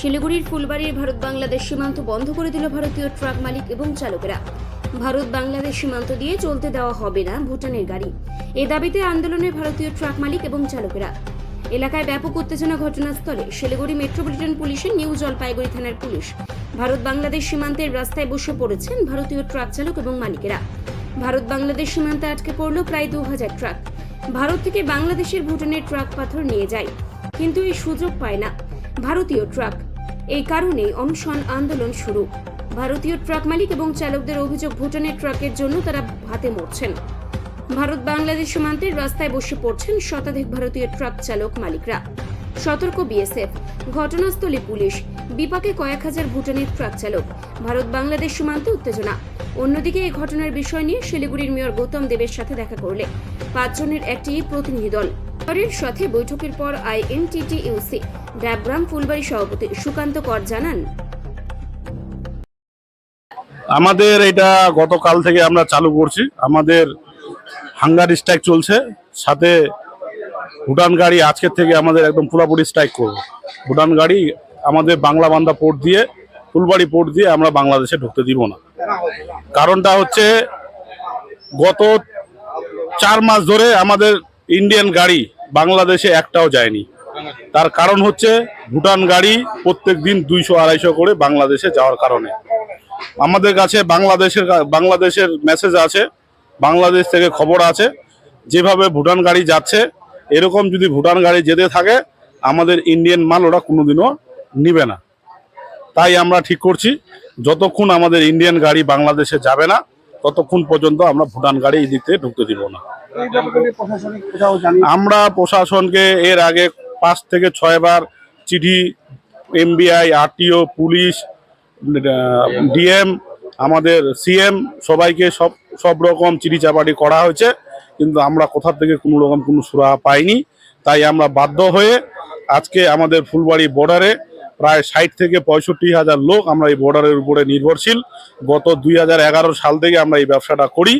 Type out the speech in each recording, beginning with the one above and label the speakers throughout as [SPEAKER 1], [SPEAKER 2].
[SPEAKER 1] শিলিগুড়ির ফুলবাড়ির ভারত বাংলাদেশ সীমান্ত বন্ধ করে দিল ভারতীয় ট্রাক মালিক এবং চালকেরা। ভারত বাংলাদেশ সীমান্ত দিয়ে চলতে দেওয়া হবে না ভুটানের গাড়ি। এ দাবিতে আন্দোলনে ভারতীয় ট্রাক মালিক এবং চালকেরা। এলাকায় ব্যাপক উত্তেজনা ঘটনাস্থলে শিলিগুড়ি মেট্রোপলিটন পুলিশের নিউ জলপাইগুড়ি থানার পুলিশ ভারত বাংলাদেশ সীমান্তের রাস্তায় বসে পড়েছেন ভারতীয় ট্রাক চালক এবং মালিকেরা। ভারত বাংলাদেশ সীমান্তে আটকে পড়ল প্রায় দু হাজার ট্রাক। ভারত থেকে বাংলাদেশের ভুটানের ট্রাক পাথর নিয়ে যায়। কিন্তু এই সুযোগ পায় না। ভারতীয় ট্রাক এই কারণেই অনশন আন্দোলন শুরু। ভারতীয় ট্রাক মালিক এবং চালকদের অভিযোগ, ভুটানের ট্রাকের জন্য তারা হাতে মরছেন। ভারত বাংলাদেশ সীমান্তের রাস্তায় বসে পড়ছেন শতাধিক ভারতীয় ট্রাক চালক মালিকরা। সতর্ক বিএসএফ। ঘটনাস্থলে পুলিশ। বিপাকে কয়েক হাজার ভুটানের ট্রাক চালক। ভারত বাংলাদেশ সীমান্তে উত্তেজনা। অন্যদিকে এই ঘটনার বিষয় নিয়ে শিলিগুড়ির মেয়র গৌতম দেবের সাথে দেখা করলে। পাঁচজনের একটি প্রতিনিধি দল। সাথে বৈঠকের পর আইএনটিটি ইউসি ডাবগ্রাম ফুলবাড়ি সভাপতি সুকান্ত কর জানান।
[SPEAKER 2] আমাদের এটা গতকাল থেকে আমরা চালু করছি। আমাদের হাঙ্গার স্ট্রাইক চলছে, সাথে ভুটান গাড়ি আজকের থেকে আমাদের একদম পুরোপুরি স্ট্রাইক করব। ভুটান গাড়ি আমাদের বাংলা বান্দা পোর্ট দিয়ে, ফুলবাড়ি পোর্ট দিয়ে আমরা বাংলাদেশে ঢুকতে দিব না। কারণটা হচ্ছে গত চার মাস ধরে আমাদের ইন্ডিয়ান গাড়ি বাংলাদেশে একটাও যায়নি। তার কারণ হচ্ছে ভুটান গাড়ি প্রত্যেক দিন দুইশো আড়াইশো করে বাংলাদেশে যাওয়ার কারণে। আমাদের কাছে বাংলাদেশের বাংলাদেশের মেসেজ আছে বাংলাদেশ থেকে খবর আছে যেভাবে ভুটান গাড়ি যাচ্ছে এরকম যদি ভুটান গাড়ি যেতে থাকে আমাদের ইন্ডিয়ান মাল ওরা কোনোদিনও নিবে না। তাই আমরা ঠিক করছি যতক্ষণ আমাদের ইন্ডিয়ান গাড়ি বাংলাদেশে যাবে না ততক্ষণ পর্যন্ত আমরা ভুটান গাড়ি এই দিক থেকে ঢুকতে দিব না। আমরা প্রশাসনকে এর আগে পাঁচ থেকে ছয়বার চিঠি, এমবিআই, আরটিও, পুলিশ ডিএম, আমাদের সিএম, সবাইকে সব সব রকম চিঠি চাপাটি করা হয়েছে। কিন্তু আমরা কোথা থেকে কোনো রকম কোনো সুরাহা পাইনি। তাই আমরা বাধ্য হয়ে আজকে আমাদের ফুলবাড়ি বর্ডারে প্রায় ষাট থেকে পঁয়ষট্টি হাজার লোক আমরা এই বর্ডারের উপরে নির্ভরশীল। গত দুই হাজার এগারো সাল থেকে আমরা এই ব্যবসাটা করি।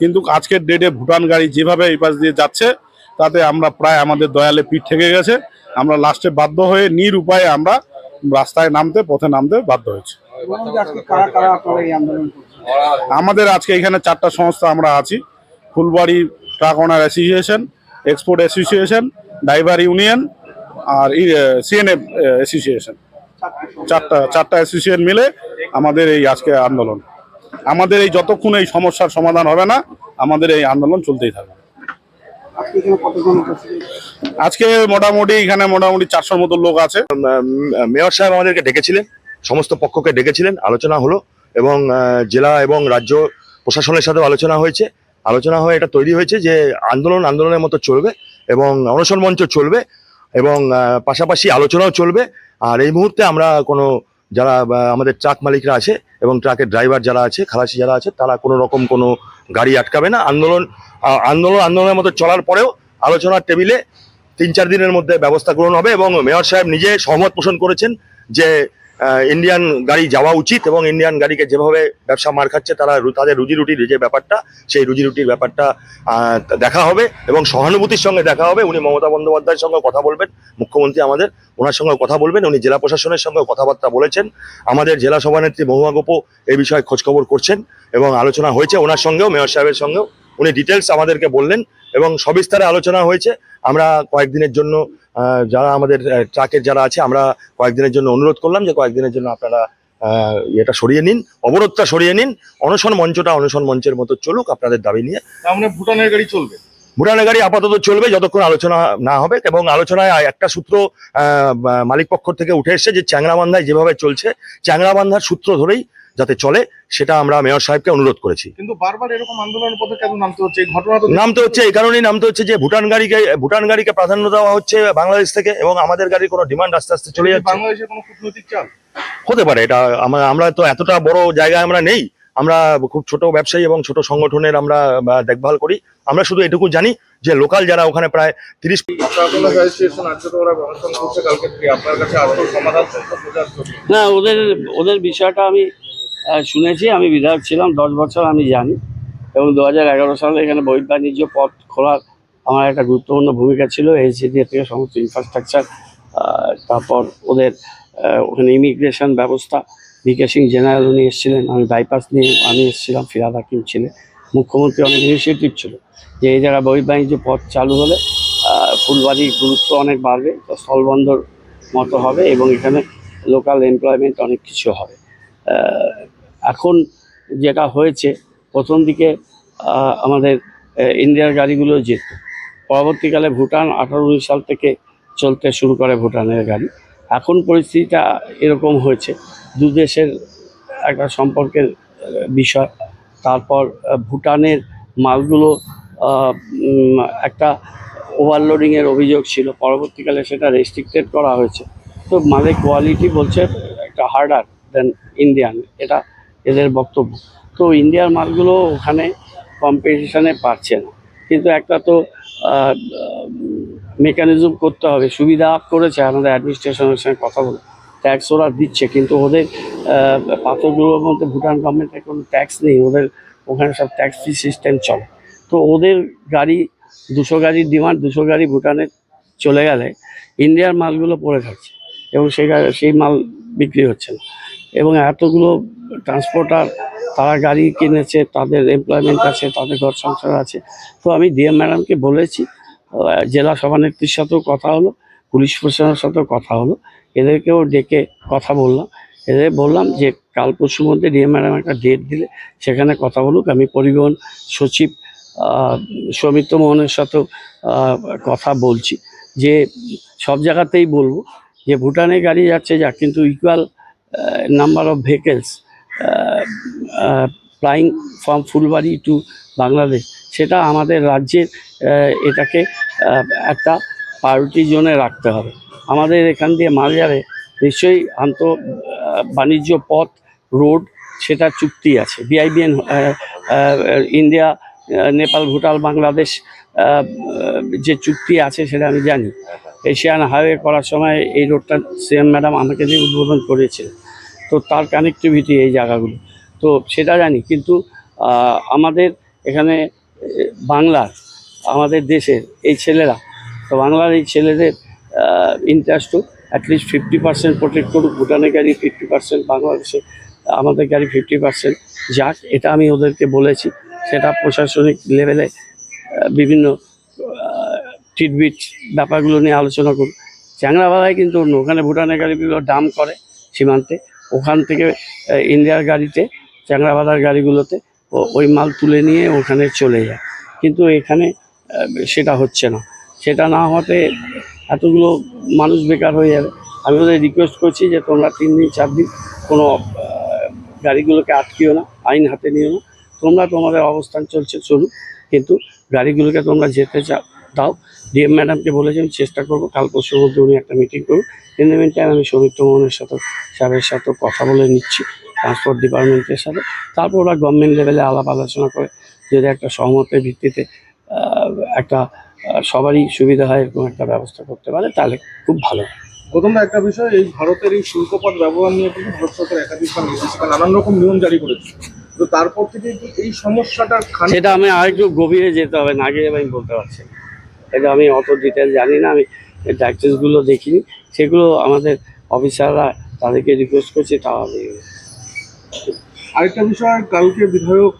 [SPEAKER 2] কিন্তু আজকের ডেটে ভুটান গাড়ি যেভাবে এই পাশ দিয়ে যাচ্ছে তাতে আমরা প্রায় আমাদের দয়ালে পিঠ থেকে গেছে। আমরা লাস্টে বাধ্য হয়ে নির উপায়ে আমরা রাস্তায় নামতে, পথে নামতে বাধ্য হয়েছি। আমাদের আজকে এখানে চারটা সংস্থা আমরা আছি। Phulbari truck owner association, export association, driver union আর সিএনএফ অ্যাসোসিয়েশন। চারটা চারটা অ্যাসোসিয়েশন মিলে আমাদের এই আজকে আন্দোলন। আমাদের এই যতক্ষণ এই সমস্যার সমাধান হবে না, আমাদের এই আন্দোলন চলতেই থাকবে।
[SPEAKER 3] আজকে
[SPEAKER 2] মোটামুটি এখানে মোটামুটি চারশোর মতো লোক আছে।
[SPEAKER 4] মেয়র সাহেব আমাদেরকে ডেকেছিলেন সমস্ত পক্ষকে ডেকেছিলেন আলোচনা হলো এবং জেলা এবং রাজ্য প্রশাসনের সাথেও আলোচনা হয়েছে। আলোচনা হয়ে এটা তৈরি হয়েছে যে আন্দোলন আন্দোলনের মতো চলবে এবং অনশন মঞ্চ চলবে এবং পাশাপাশি আলোচনাও চলবে। আর এই মুহূর্তে আমরা কোনো যারা আমাদের ট্রাক মালিকরা আছে এবং ট্রাকের ড্রাইভার যারা আছে খালাসি যারা আছে তারা কোনো রকম কোনো গাড়ি আটকাবে না। আন্দোলন আন্দোলন, আন্দোলনের মতো চলার পরেও আলোচনার টেবিলে তিন চার দিনের মধ্যে ব্যবস্থা গ্রহণ হবে এবং মেয়র সাহেব নিজে সহমত পোষণ করেছেন যে ইন্ডিয়ান গাড়ি যাওয়া উচিত এবং ইন্ডিয়ান গাড়িকে যেভাবে ব্যবসা মার খাচ্ছে, তারা তাদের রুজি রুটির যে ব্যাপারটা, সেই রুজি রুটির ব্যাপারটা দেখা হবে এবং সহানুভূতির সঙ্গে দেখা হবে। উনি মমতা বন্দ্যোপাধ্যায়ের সঙ্গে কথা বলবেন, মুখ্যমন্ত্রী আমাদের ওনার সঙ্গে কথা বলবেন, উনি জেলা প্রশাসনের সঙ্গে কথাবার্তা বলেছেন। আমাদের জেলা সভানেত্রী মহুয়া গোপো এই বিষয়ে খোঁজখবর করছেন এবং আলোচনা হয়েছে ওনার সঙ্গেও, মেয়র সাহেবের সঙ্গেও। উনি ডিটেলস আমাদেরকে বললেন এবং সবিস্তারে আলোচনা হয়েছে। আমরা কয়েকদিনের জন্য যারা আমাদের ট্রাকের যারা আছে আমরা কয়েকদিনের জন্য অনুরোধ করলাম যে কয়েকদিনের জন্য আপনারা এটা সরিয়ে নিন অবরোধটা সরিয়ে নিন। অনশন মঞ্চটা অনশন মঞ্চের মতো চলুক আপনাদের দাবি নিয়ে।
[SPEAKER 2] আমরা ভুটানের গাড়ি চলবে?
[SPEAKER 4] ভুটানের গাড়ি আপাতত চলবে যতক্ষণ আলোচনা না হবে এবং আলোচনায় একটা সূত্র মালিক পক্ষ থেকে উঠে এসেছে যে চ্যাংরাবান্ধায় যেভাবে চলছে চ্যাংরাবান্ধার সূত্র ধরেই যাতে চলে সেটা আমরা মেয়র সাহেবকে অনুরোধ করেছি।
[SPEAKER 5] কিন্তু বারবার এরকম আন্দোলনের পথে কেন নামতে হচ্ছে? এই ঘটনা তো
[SPEAKER 4] নামতে হচ্ছে এই কারণেই নামতে হচ্ছে যে ভুটান গাড়িকে ভুটান গাড়িকে প্রাধান্য দেওয়া হচ্ছে বাংলাদেশ থেকে এবং আমাদের গাড়ির কোনো ডিমান্ড আস্তে আস্তে চলে যাচ্ছে।
[SPEAKER 5] বাংলাদেশের কোনো কূটনৈতিক চাল?
[SPEAKER 4] হতে পারে এটা আমরা আমরা তো এতটা বড় জায়গায় আমরা নেই। আমরা খুব ছোট ব্যবসায়ী এবং ছোট সংগঠনের আমরা দেখভাল করি। আমরা শুধু এটুকু জানি যে লোকাল যারা ওখানে প্রায় তিরিশ
[SPEAKER 6] না ওদের ওদের বিষয়টা আমি শুনেছি, আমি বিধায়ক ছিলাম, দশ বছর আমি জানি। এবং দু হাজার এগারো সালে এখানে বহির্বাণিজ্য পথ খোলার আমার একটা গুরুত্বপূর্ণ ভূমিকা ছিল এইচএডিএ থেকে সমস্ত ইনফ্রাস্ট্রাকচার তারপর ওদের ওখানে ইমিগ্রেশন ব্যবস্থা ভিকে সিং জেনারেল উনি এসেছিলেন, আমি বাইপাস নিয়ে, আমি এসেছিলাম, ফিরাদ হাকিম ছিলেন। মুখ্যমন্ত্রী অনেক ইনিশিয়েটিভ ছিল। যে এই জায়গায় বহির্বাণিজ্য পথ চালু হলে ফুলবাড়ির গুরুত্ব অনেক বাড়বে স্থলবন্দর মতো হবে এবং এখানে লোকাল এমপ্লয়মেন্ট অনেক কিছু হবে। এখন যেটা হয়েছে, প্রথম দিকে আমাদের ইন্ডিয়ার গাড়িগুলো যেত। পরবর্তীকালে ভুটান আঠারো উনিশ সাল থেকে চলতে শুরু করে ভুটানের গাড়ি। এখন পরিস্থিতিটা এরকম হয়েছে, দু দেশের একটা সম্পর্কের বিষয়। তারপর ভুটানের মালগুলো একটা ওভারলোডিংয়ের অভিযোগ ছিল। পরবর্তীকালে সেটা রেস্ট্রিক্টেড করা হয়েছে। তো মালের কোয়ালিটি বলছে একটা হার্ডার দেন ইন্ডিয়ান এটা এদের বক্তব্য। তো ইন্ডিয়ার মালগুলো ওখানে কম্পিটিশনে পারছে না। কিন্তু একটা তো মেকানিজম করতে হবে। সুবিধা করেছে আমাদের অ্যাডমিনিস্ট্রেশনের সঙ্গে কথা বলে। ট্যাক্স ওরা দিচ্ছে, কিন্তু ওদের পাথরগুলোর মধ্যে ভুটান গভর্নমেন্টের কোনো ট্যাক্স নেই। ওদের ওখানে সব ট্যাক্স ফ্রি সিস্টেম চলে। তো ওদের গাড়ি, দুশো গাড়ির ডিমান্ড দুশো গাড়ি ভুটানে চলে গেলে ইন্ডিয়ার মালগুলো পড়ে থাকছে। এবং সেই সেই মাল বিক্রি হচ্ছে না। এবং এতগুলো ট্রান্সপোর্টার তারা গাড়ি কিনেছে, তাদের এমপ্লয়মেন্ট আছে, তাদের ঘর সংসার আছে। তো আমি ডিএম ম্যাডামকে বলেছি জেলা সভানেত্রীর সাথেও কথা হলো, পুলিশ প্রশাসনের সাথেও কথা হলো। এদেরকেও ডেকে কথা বললাম। এদের বললাম যে, কাল পরশুর মধ্যে ডিএম ম্যাডাম একটা ডেট দিলে সেখানে কথা বলুক। আমি পরিবহন সচিব সৌমিত্র মোহনের সাথেও কথা বলছি। যে, সব জায়গাতেই বলব যে, ভুটানে গাড়ি যাচ্ছে, যা কিন্তু equal number of vehicles flying from Phulbari to Bangladesh সেটা আমাদের রাজ্যের এটাকে একটা প্রায়োরিটি জোনে রাখতে হবে। আমাদের এখান দিয়ে মাল যাবে, নিশ্চয়ই আন্ত বাণিজ্য পথ, রোড, সেটা চুক্তি আছে। বিআইবিএন ইন্ডিয়া নেপাল ভুটান বাংলাদেশ যে চুক্তি আছে সেটা আমি জানি। এশিয়ান হাইওয়ে করার সময় এই রোডটা সিএম ম্যাডাম আমাকে দিয়ে উদ্বোধন করেছিলেন তো তার কানেক্টিভিটি এই জায়গাগুলো। তো সেটা জানি, কিন্তু আমাদের এখানে বাংলার, আমাদের দেশের এই ছেলেরা, তো বাংলার এই ছেলেদের ইন্টারেস্টও at least fifty percent protect করুক, ভুটানের গাড়ি ফিফটি পার্সেন্ট বাংলাদেশে আমাদের গাড়ি ফিফটি পার্সেন্ট যাক, এটা আমি ওদেরকে বলেছি। সেটা প্রশাসনিক লেভেলে বিভিন্ন ট্রিটবিট ব্যাপারগুলো নিয়ে আলোচনা করুন চ্যাংরাবালায় কিন্তু অন্য, ওখানে ভুটানের গাড়িগুলো ডাম করে সীমান্তে। ওখান থেকে ইন্ডিয়ার গাড়িতে চ্যাংরাবালার গাড়িগুলোতে ওই মাল তুলে নিয়ে ওখানে চলে যায়। কিন্তু এখানে সেটা হচ্ছে না। সেটা না হতে এতগুলো মানুষ বেকার হয়ে যাবে। আমি ওদের রিকোয়েস্ট করছি যে তোমরা তিন দিন, চার দিন কোনো গাড়িগুলোকে আটকিও না, আইন হাতে নিও না। তোমরা তোমাদের অবস্থান চলছে, চলুক। কিন্তু গাড়িগুলোকে তোমরা যেতে চাও দাও। ডিএম ম্যাডামকে বলেছি আমি চেষ্টা করব কাল পরশুর মধ্যে উনি একটা মিটিং করুন ইন দ্য টাইম আমি সৌমিত্র মোহনের সাথে স্যারের সাথেও কথা বলে নিচ্ছি ট্রান্সপোর্ট ডিপার্টমেন্টের সাথে। তারপর ওরা গভর্নমেন্ট লেভেলে আলাপ আলোচনা করে যদি একটা সহমতের ভিত্তিতে একটা সবারই সুবিধা হয় এরকম একটা ব্যবস্থা করতে পারে তাহলে খুব ভালো হয়।
[SPEAKER 5] প্রথম একটা বিষয় এই ভারতের এই শুল্কপথ ব্যবহার নিয়ে কিন্তু ভারত সরকার একাধিকবার নির্দেশিকা নানান রকম নিয়ম জারি করেছে। তো তারপর থেকে কি এই সমস্যাটার খান
[SPEAKER 6] সেটা আমি আরেকটু গভীরে যেতে হবে না গিয়ে আমি বলতে পারছি না। এটা আমি অত ডিটেল জানি না, আমি ডাক্তারসগুলো দেখিনি। সেগুলো আমাদের অফিসাররা তাদেরকে রিকোয়েস্ট করছে, তারা
[SPEAKER 5] আরেকটা বিষয়, কালকে বিধায়ক